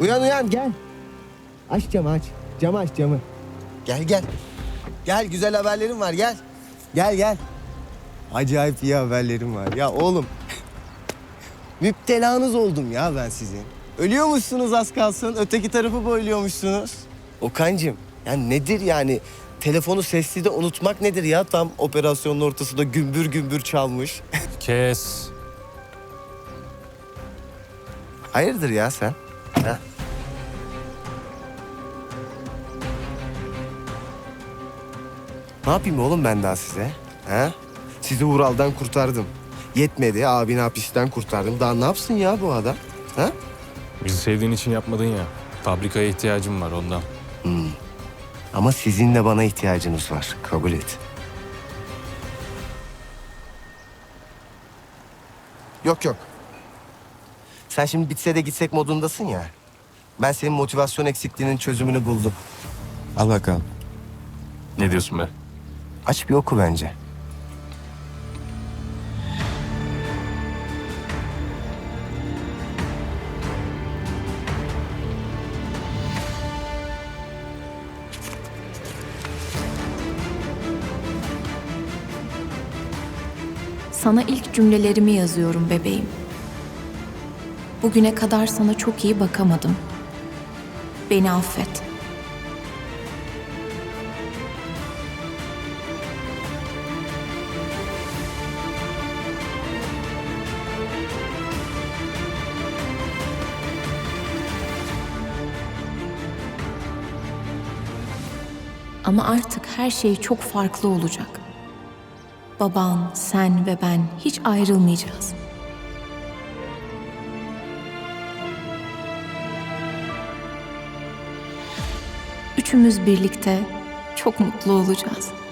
Uyan uyan gel. Aç camı aç. Camı aç camı. Gel gel. Gel güzel haberlerim var gel. Gel gel. Acayip iyi haberlerim var. Ya oğlum. Müptelanız oldum ya ben sizin. Ölüyormuşsunuz az kalsın. Öteki tarafı boyluyormuşsunuz. Okan'cığım ya nedir yani? Telefonu sesli de unutmak nedir ya? Tam operasyonun ortasında gümbür gümbür çalmış. Kes. Hayırdır ya sen? Ne yapayım oğlum ben daha size? Ha? Sizi Ural'dan kurtardım. Yetmedi abini hapisten kurtardım. Daha ne yapsın ya bu adam? Ha? Bizi sevdiğin için yapmadın ya. Fabrikaya ihtiyacım var ondan. Ama sizin de bana ihtiyacınız var. Kabul et. Yok yok. Sen şimdi bitse de gitsek modundasın ya. Ben senin motivasyon eksikliğinin çözümünü buldum. Al bakalım. Ne diyorsun be? Aç bir oku bence. Sana ilk cümlelerimi yazıyorum bebeğim. Bugüne kadar sana çok iyi bakamadım. Beni affet. Ama artık her şey çok farklı olacak. Baban, sen ve ben hiç ayrılmayacağız. Üçümüz birlikte çok mutlu olacağız.